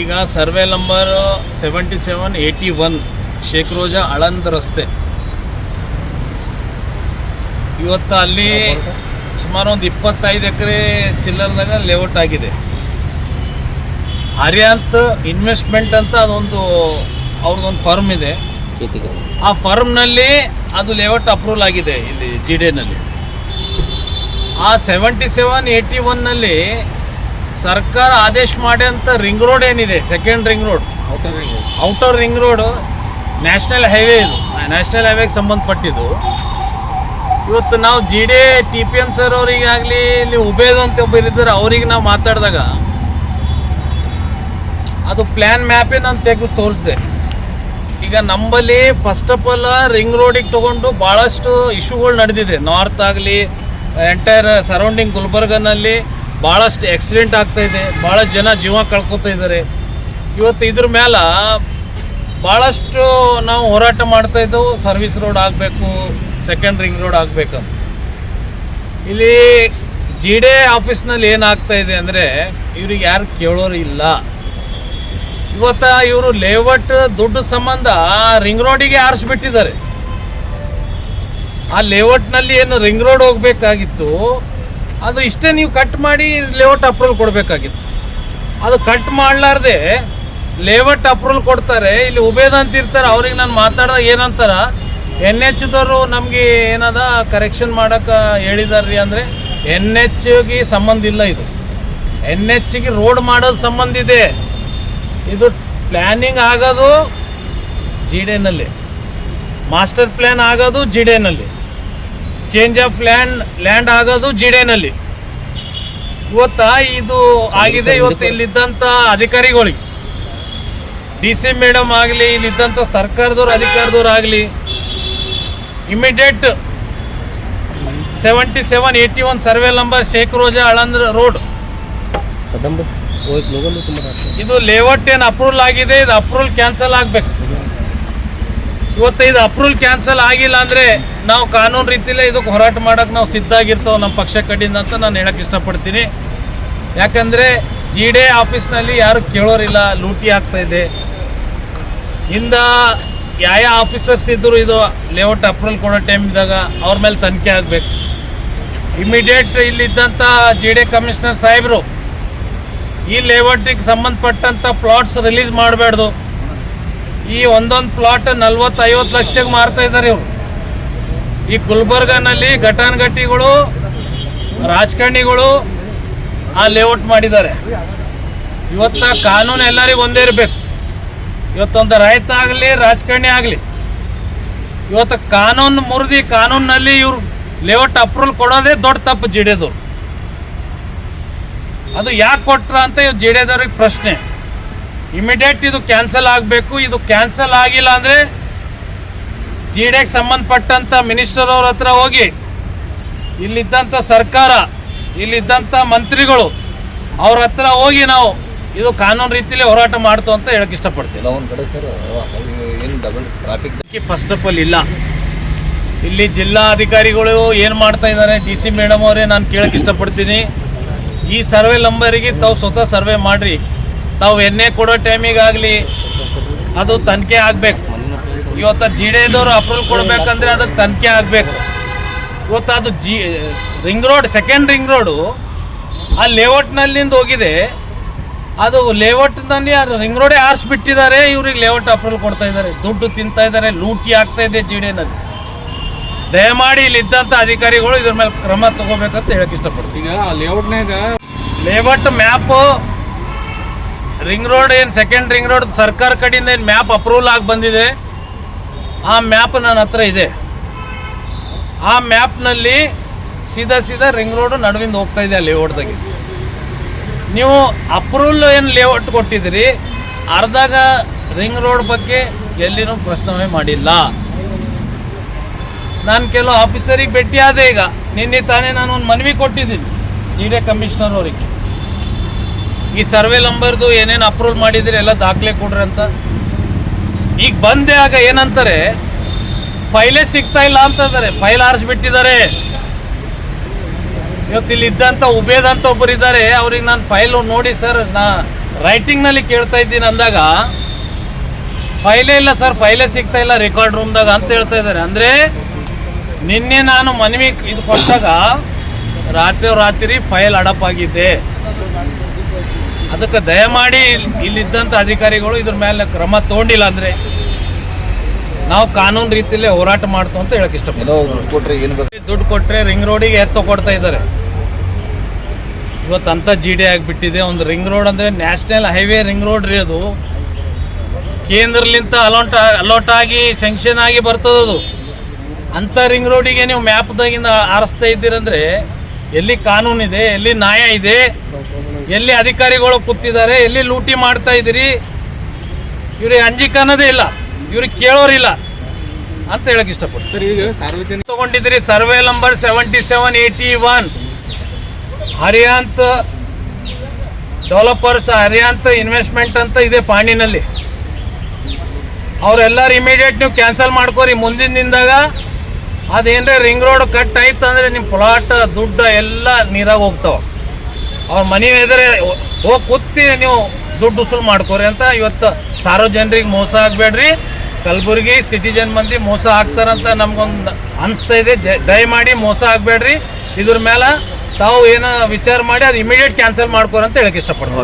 ಈಗ survey number seventy seven eighty one Sheikh Roza Aland ರಸ್ತೆ. ಇವತ್ತು ಅಲ್ಲಿ ಸುಮಾರು ಒಂದು ಇಪ್ಪತ್ತೈದು ಎಕರೆ ಚಿಲ್ಲರ್ದಾಗ ಲೇಔಟ್ ಆಗಿದೆ. ಹರಿಯಾಂತ್ ಇನ್ವೆಸ್ಟ್ಮೆಂಟ್ ಅಂತ ಅದೊಂದು ಅವ್ರದ್ದೊಂದು ಫರ್ಮ್ ಇದೆ. ಆ ಫರ್ಮ್ನಲ್ಲಿ ಅದು ಲೇಔಟ್ ಅಪ್ರೂವಲ್ ಆಗಿದೆ ಇಲ್ಲಿ ಜಿ ಡಿನಲ್ಲಿ ಆ ಸೆವೆಂಟಿ ಸೆವೆನ್ ಏಯ್ಟಿ ಒನ್ನಲ್ಲಿ ಸರ್ಕಾರ ಆದೇಶ ಮಾಡಿ ಅಂತ ರಿಂಗ್ ರೋಡ್ ಏನಿದೆ second ring road outer ring road national highway ಇದು. ನ್ಯಾಷನಲ್ ಹೈವೇಗೆ ಸಂಬಂಧಪಟ್ಟಿದ್ದು. ಇವತ್ತು ನಾವು G D T P M sir ಅವರಿಗಾಗಲಿ ಇಲ್ಲಿ ಉಬೇದ್ ಅಂತ ಒಬ್ಬರು ಇದ್ದಾರೆ ಅವ್ರಿಗೆ ನಾವು ಮಾತಾಡಿದಾಗ ಅದು ಪ್ಲ್ಯಾನ್ ಮ್ಯಾಪೇ ನಾನು ತೆಗೆದು ತೋರಿಸಿದೆ. ಈಗ ನಂಬಲ್ಲಿ ಫಸ್ಟ್ ಆಫ್ ಆಲ್ ರಿಂಗ್ ರೋಡಿಗೆ ತೊಗೊಂಡು ಭಾಳಷ್ಟು ಇಶ್ಯೂಗಳು ನಡೆದಿದೆ. ನಾರ್ತ್ ಆಗಲಿ ಎಂಟೈರ್ ಸರೌಂಡಿಂಗ್ ಗುಲ್ಬರ್ಗನಲ್ಲಿ ಭಾಳಷ್ಟು ಆಕ್ಸಿಡೆಂಟ್ ಆಗ್ತಾ ಇದೆ ಭಾಳ ಜನ ಜೀವ ಕಳ್ಕೊತಾ ಇದ್ದಾರೆ. ಇವತ್ತು ಇದ್ರ ಮೇಲೆ ಭಾಳಷ್ಟು ನಾವು ಹೋರಾಟ ಮಾಡ್ತಾ ಇದ್ದೆವು. ಸರ್ವಿಸ್ ರೋಡ್ ಆಗಬೇಕು ಸೆಕೆಂಡ್ ರಿಂಗ್ ರೋಡ್ ಆಗಬೇಕಂತ ಇಲ್ಲಿ ಜಿ ಡಿ ಆಫೀಸ್ನಲ್ಲಿ ಏನಾಗ್ತಾ ಇದೆ ಅಂದರೆ, ಇವ್ರಿಗೆ ಯಾರು ಕೇಳೋರು ಇಲ್ಲ. ಇವತ್ತ ಇವರು ಲೇಔಟ್ ದುಡ್ಡು ಸಂಬಂಧ ರಿಂಗ್ ರೋಡಿಗೆ ಆರಿಸ್ಬಿಟ್ಟಿದ್ದಾರೆ. ಆ ಲೇಔಟ್ನಲ್ಲಿ ಏನು ರಿಂಗ್ ರೋಡ್ ಹೋಗ್ಬೇಕಾಗಿತ್ತು ಅದು ಇಷ್ಟೇ ನೀವು ಕಟ್ ಮಾಡಿ ಲೇಔಟ್ ಅಪ್ರೂವಲ್ ಕೊಡಬೇಕಾಗಿತ್ತು. ಅದು ಕಟ್ ಮಾಡಲಾರ್ದೆ ಲೇಔಟ್ ಅಪ್ರೂವಲ್ ಕೊಡ್ತಾರೆ, ಇಲ್ಲಿ ಉಬೇದ ಅಂತ ಇರ್ತಾರೆ, ಅವ್ರಿಗೆ ನಾನು ಮಾತಾಡಿದಾಗ ಏನಂತಾರ ಎನ್ ದವರು ನಮಗೆ ಏನದ ಕರೆಕ್ಷನ್ ಮಾಡೋಕೆ ಹೇಳಿದಾರ್ರಿ ಅಂದರೆ ಎನ್ ಎಚ್ಗೆ ಸಂಬಂಧ ಇಲ್ಲ ಇದು. ಎನ್ ಎಚ್ಗೆ ರೋಡ್ ಮಾಡೋದು ಸಂಬಂಧ ಇದೆ. ಇದು ಪ್ಲ್ಯಾನಿಂಗ್ ಆಗೋದು ಜಿ ಡಿನಲ್ಲಿ ಮಾಸ್ಟರ್ ಪ್ಲ್ಯಾನ್ ಆಗೋದು ಜಿ ಡಿನಲ್ಲಿ ಚೇಂಜ್ ಆಫ್ ಲ್ಯಾಂಡ್ ಲ್ಯಾಂಡ್ ಆಗೋದು ಜಿಡೆನಲ್ಲಿ. ಇವತ್ತು ಇದು ಆಗಿದೆ ಇವತ್ತು ಇಲ್ಲಿದ್ದಂಥ ಅಧಿಕಾರಿಗಳಿಗೆ. ಡಿ ಸಿ ಮೇಡಮ್ ಆಗಲಿ ಇಲ್ಲಿದ್ದಂಥ ಸರ್ಕಾರದವ್ರು ಅಧಿಕಾರದವ್ರು ಆಗಲಿ immediate seventy seven eighty one survey number Sheikh Roza ಅಳಂದ್ರ road ಇದು ಲೇಔಟ್ ಏನು ಅಪ್ರೂವಲ್ ಆಗಿದೆ ಇದು ಅಪ್ರೂವಲ್ ಕ್ಯಾನ್ಸಲ್ ಆಗಬೇಕು. ಇವತ್ತು ಇದು ಅಪ್ರೂವಲ್ ಕ್ಯಾನ್ಸಲ್ ಆಗಿಲ್ಲ ಅಂದರೆ ನಾವು ಕಾನೂನು ರೀತಿಯಲ್ಲೇ ಇದಕ್ಕೆ ಹೋರಾಟ ಮಾಡೋಕ್ಕೆ ನಾವು ಸಿದ್ಧ ಆಗಿರ್ತೇವೆ ನಮ್ಮ ಪಕ್ಷ ಕಡೆಯಿಂದ ಅಂತ ನಾನು ಹೇಳಕ್ಕೆ ಇಷ್ಟಪಡ್ತೀನಿ. ಯಾಕಂದರೆ ಜಿ ಡಿ ಆಫೀಸ್ನಲ್ಲಿ ಯಾರು ಕೇಳೋರಿಲ್ಲ, ಲೂಟಿ ಆಗ್ತಾ ಇದೆ. ಹಿಂದ ಯಾವ ಆಫೀಸರ್ಸ್ ಇದ್ದರು ಇದು ಲೇಔಟ್ ಅಪ್ರೂವಲ್ ಕೊಡೋ ಟೈಮಿದಾಗ ಅವ್ರ ಮೇಲೆ ತನಿಖೆ ಆಗಬೇಕು. ಇಮಿಡಿಯೇಟ್ ಇಲ್ಲಿದ್ದಂಥ ಜಿ ಡಿ ಕಮಿಷನರ್ ಸಾಹೇಬರು, ಈ ಲೇಔಟಿಗೆ ಸಂಬಂಧಪಟ್ಟಂಥ ಪ್ಲಾಟ್ಸ್ ರಿಲೀಸ್ ಮಾಡಬಾರ್ದು ಈ ಒಂದೊಂದು ಪ್ಲಾಟ್ ನಲ್ವತ್ತು ಐವತ್ತು ಲಕ್ಷಕ್ಕೆ ಮಾರ್ತಾ ಇದ್ದಾರೆ ಇವರು. ಈ ಗುಲ್ಬರ್ಗನಲ್ಲಿ ಘಟಾನುಘಟಿಗಳು, ರಾಜಕಾರಣಿಗಳು ಆ ಲೇಔಟ್ ಮಾಡಿದ್ದಾರೆ. ಇವತ್ತ ಕಾನೂನು ಎಲ್ಲರಿಗೂ ಒಂದೇ ಇರಬೇಕು. ಇವತ್ತೊಂದು ರೈತ ಆಗಲಿ, ರಾಜಕಾರಣಿ ಆಗಲಿ, ಇವತ್ತು ಕಾನೂನು ಮುರಿದು ಕಾನೂನಿನಲ್ಲಿ ಇವರು ಲೇಔಟ್ ಅಪ್ರೂವಲ್ ಕೊಡೋದೇ ದೊಡ್ಡ ತಪ್ಪು ಜಿಡಿಯೋದು ಅದು ಯಾಕೆ ಕೊಟ್ರ ಅಂತ ಇವ್ರು ಜೆ ಪ್ರಶ್ನೆ. ಇಮಿಡಿಯೇಟ್ ಇದು ಕ್ಯಾನ್ಸಲ್ ಆಗಬೇಕು. ಇದು ಕ್ಯಾನ್ಸಲ್ ಆಗಿಲ್ಲ ಅಂದರೆ ಜಿ ಡಿಗೆ ಸಂಬಂಧಪಟ್ಟಂಥ ಮಿನಿಸ್ಟರ್ ಅವ್ರ ಹತ್ರ ಹೋಗಿ ಇಲ್ಲಿದ್ದಂಥ ಸರ್ಕಾರ ಇಲ್ಲಿದ್ದಂಥ ಮಂತ್ರಿಗಳು ಅವ್ರ ಹತ್ರ ಹೋಗಿ ನಾವು ಇದು ಕಾನೂನು ರೀತಿಯಲ್ಲಿ ಹೋರಾಟ ಮಾಡ್ತು ಅಂತ ಹೇಳಕ್ಕೆ ಇಷ್ಟಪಡ್ತೀವಿ ಒಂದು ಕಡೆ ಸರ್ ಏನು double traffic first of all ಇಲ್ಲ. ಇಲ್ಲಿ ಜಿಲ್ಲಾ ಅಧಿಕಾರಿಗಳು ಏನು ಮಾಡ್ತಾ ಇದ್ದಾರೆ? ಡಿ ಸಿ ಮೇಡಮ್ ಅವರೇ ನಾನು ಕೇಳಕ್ಕೆ ಇಷ್ಟಪಡ್ತೀನಿ. ಈ ಸರ್ವೆ ನಂಬರಿಗೆ ತಾವು ಸ್ವತಃ ಸರ್ವೆ ಮಾಡಿರಿ. ತಾವು ಎಣ್ಣೆ ಕೊಡೋ ಟೈಮಿಗಾಗಲಿ ಅದು ತನಿಖೆ ಆಗಬೇಕು. ಇವತ್ತು ಜಿ ಡಿ ಎದವರು ಅಪ್ರೂವಲ್ ಕೊಡಬೇಕಂದ್ರೆ ಅದಕ್ಕೆ ತನಿಖೆ ಆಗಬೇಕು. ಇವತ್ತು ಅದು G ring road second ring road ಆ ಲೇಔಟ್ನಲ್ಲಿಂದ ಹೋಗಿದೆ. ಅದು ಲೇಔಟ್ನಲ್ಲಿ ರಿಂಗ್ ರೋಡೇ ಆರಿಸ್ಬಿಟ್ಟಿದ್ದಾರೆ ಇವ್ರಿಗೆ ಲೇಔಟ್ ಅಪ್ರೂವಲ್ ಕೊಡ್ತಾ ಇದ್ದಾರೆ. ದುಡ್ಡು ತಿಂತಾ ಇದ್ದಾರೆ ಲೂಟಿ ಆಗ್ತಾ ಇದೆ ಜಿ ಡಿನಲ್ಲಿ ದಯಮಾಡಿ ಇಲ್ಲಿ ಇದ್ದಂಥ ಅಧಿಕಾರಿಗಳು ಇದ್ರ ಮೇಲೆ ಕ್ರಮ ತಗೋಬೇಕಂತ ಹೇಳಕ್ಕೆ ಇಷ್ಟಪಡ್ತೀನಿ. ಲೇಔಟ್ನಾಗ ಲೇಔಟ್ ಮ್ಯಾಪು ರಿಂಗ್ ರೋಡ್ ಏನು ಸೆಕೆಂಡ್ ರಿಂಗ್ ರೋಡ್ ಸರ್ಕಾರ ಕಡೆಯಿಂದ ಏನು ಮ್ಯಾಪ್ ಅಪ್ರೂವಲ್ ಆಗಿ ಬಂದಿದೆ? ಆ ಮ್ಯಾಪ್ ನನ್ನ ಹತ್ರ ಇದೆ. ಆ ಮ್ಯಾಪ್ನಲ್ಲಿ ಸೀದಾ ಸೀದಾ ರಿಂಗ್ ರೋಡು ನಡುವಿಂದ ಹೋಗ್ತಾ ಇದೆ ಅಲ್ಲಿ ಲೇಔಟ್ದಾಗೆ. ನೀವು ಅಪ್ರೂವಲ್ ಏನು ಲೇಔಟ್ ಕೊಟ್ಟಿದ್ದೀರಿ ಅರ್ಧಾಗ ರಿಂಗ್ ರೋಡ್ ಬಗ್ಗೆ ಎಲ್ಲಿನೂ ಪ್ರಶ್ನೆ ಮಾಡಿಲ್ಲ. ನಾನು ಕೆಲವು ಆಫೀಸರಿಗೆ ಭೇಟಿ ಆದೆ ಈಗ. ನಿನ್ನೆ ತಾನೇ ನಾನು ಒಂದು ಮನವಿ ಕೊಟ್ಟಿದ್ದೀನಿ. ಜಿ ಡಿ ಕಮಿಷನರ್ ಅವರಿಗೆ. ಈ ಸರ್ವೆ ನಂಬರ್ದು ಏನೇನು ಅಪ್ರೂವ್ ಮಾಡಿದಿರಿ ಎಲ್ಲ ದಾಖಲೆ ಕೊಡ್ರಿ ಅಂತ. ಈಗ ಬಂದೆ ಆಗ ಏನಂತಾರೆ ಫೈಲೇ ಸಿಗ್ತಾ ಇಲ್ಲ ಅಂತಂದರೆ ಫೈಲ್ ಆರಿಸ್ಬಿಟ್ಟಿದ್ದಾರೆ. ಇವತ್ತು ಇಲ್ಲಿ ಇದ್ದಂಥ ಉಬೇದ್ ಅಂತ ಒಬ್ಬರು ಇದ್ದಾರೆ. ಅವ್ರಿಗೆ ನಾನು ಫೈಲ್ ನೋಡಿ ಸರ್, ನಾ ರೈಟಿಂಗ್ನಲ್ಲಿ ಕೇಳ್ತಾ ಇದ್ದೀನಿ ಅಂದಾಗ ಫೈಲೇ ಇಲ್ಲ ಸರ್ ಫೈಲೇ ಸಿಗ್ತಾ ಇಲ್ಲ ರೆಕಾರ್ಡ್ ರೂಮ್ದಾಗ ಅಂತ ಹೇಳ್ತಾ ಇದ್ದಾರೆ. ಅಂದರೆ, ನಿನ್ನೆ ನಾನು ಮನವಿ ಇದು ಕೊಟ್ಟಾಗ ರಾತ್ರಿ ರಾತ್ರಿ ಫೈಲ್ ಅಡಪ್ ಆಗಿದೆ. ಅದಕ್ಕೆ ದಯಮಾಡಿ ಇಲ್- ಇಲ್ಲಿದ್ದಂಥ ಅಧಿಕಾರಿಗಳು ಇದ್ರ ಮೇಲೆ ಕ್ರಮ ತಗೊಂಡಿಲ್ಲ ಅಂದರೆ ನಾವು ಕಾನೂನು ರೀತಿಯಲ್ಲಿ ಹೋರಾಟ ಮಾಡ್ತು ಅಂತ ಹೇಳಕ್ ಇಷ್ಟಪಡ್ತೀವಿ ದುಡ್ಡು ಕೊಟ್ಟರೆ ರಿಂಗ್ ರೋಡಿಗೆ ಎತ್ತು ಕೊಡ್ತಾ ಇದ್ದಾರೆ. ಇವತ್ತು ಅಂಥ ಜಿ ಡಿ ಆಗಿಬಿಟ್ಟಿದೆ. ಒಂದು ರಿಂಗ್ ರೋಡ್ ಅಂದರೆ ನ್ಯಾಷನಲ್ ಹೈವೇ ರಿಂಗ್ ರೋಡ್ ರೀ ಅದು. ಕೇಂದ್ರಲಿಂತ ಅಲೋಟ್ ಅಲೋಟ್ ಆಗಿ ಸ್ಯಾಂಕ್ಷನ್ ಆಗಿ ಬರ್ತದದು ಅಂಥ ರಿಂಗ್ ರೋಡಿಗೆ ನೀವು ಮ್ಯಾಪ್ದಾಗಿಂದ ಆರಿಸ್ತಾ ಇದ್ದೀರಂದ್ರೆ ಎಲ್ಲಿ ಕಾನೂನಿದೆ ಎಲ್ಲಿ ನ್ಯಾಯ ಇದೆ ಎಲ್ಲಿ ಅಧಿಕಾರಿಗಳು ಕೂತಿದ್ದಾರೆ ಎಲ್ಲಿ ಲೂಟಿ ಮಾಡ್ತಾ ಇದ್ದೀರಿ? ಇವ್ರಿಗೆ ಅಂಜಿಕೆ ಅನ್ನೋದೇ ಇಲ್ಲ ಇವ್ರಿಗೆ ಕೇಳೋರಿಲ್ಲ ಅಂತ ಹೇಳಕ್ ಇಷ್ಟಪಡ್ತೀನಿ. ಸರ್ ಈಗ ಸಾರ್ವಜನಿಕ ತಗೊಂಡಿದ್ರಿ survey number seventy seven eighty one. Hariyant developers Hariyant investment ಅಂತ ಇದೆ ಪಾಣಿನಲ್ಲಿ. ಅವರೆಲ್ಲರೂ ಇಮಿಡಿಯೇಟ್ ನೀವು ಕ್ಯಾನ್ಸಲ್ ಮಾಡ್ಕೋರಿ ಮುಂದಿನ ದಿನದಾಗ ಅದೇನ್ರೆ ರಿಂಗ್ ರೋಡ್ ಕಟ್ ಆಯ್ತು ಅಂದರೆ ನಿಮ್ಮ ಪ್ಲಾಟ್ ದುಡ್ಡು ಎಲ್ಲ ನೀರಾಗಿ ಹೋಗ್ತಾವ. ಅವ್ರ ಮನೆ ಎದುರೇ ಹೋಗಿ ಕೂತಿ ನೀವು ದುಡ್ಡು ಉಸುಲು ಮಾಡ್ಕೋರಿ ಅಂತ ಇವತ್ತು ಸಾರ್ವಜನಿಕರಿಗೆ ಮೋಸ ಆಗಬೇಡ್ರಿ. ಕಲಬುರಗಿ ಸಿಟಿಜನ್ ಮಂದಿ ಮೋಸ ಆಗ್ತಾರಂತ ನಮ್ಗೊಂದು ಅನಿಸ್ತಾ ಇದೆ. ದಯಮಾಡಿ ಮೋಸ ಆಗಬೇಡ್ರಿ. ಇದ್ರ ಮೇಲೆ ತಾವು ಏನೋ ವಿಚಾರ ಮಾಡಿ ಅದು ಇಮಿಡಿಯೇಟ್ ಕ್ಯಾನ್ಸಲ್ ಮಾಡ್ಕೋರಿ ಅಂತ ಹೇಳಕ್ಕೆ ಇಷ್ಟಪಡ್ತೀನಿ.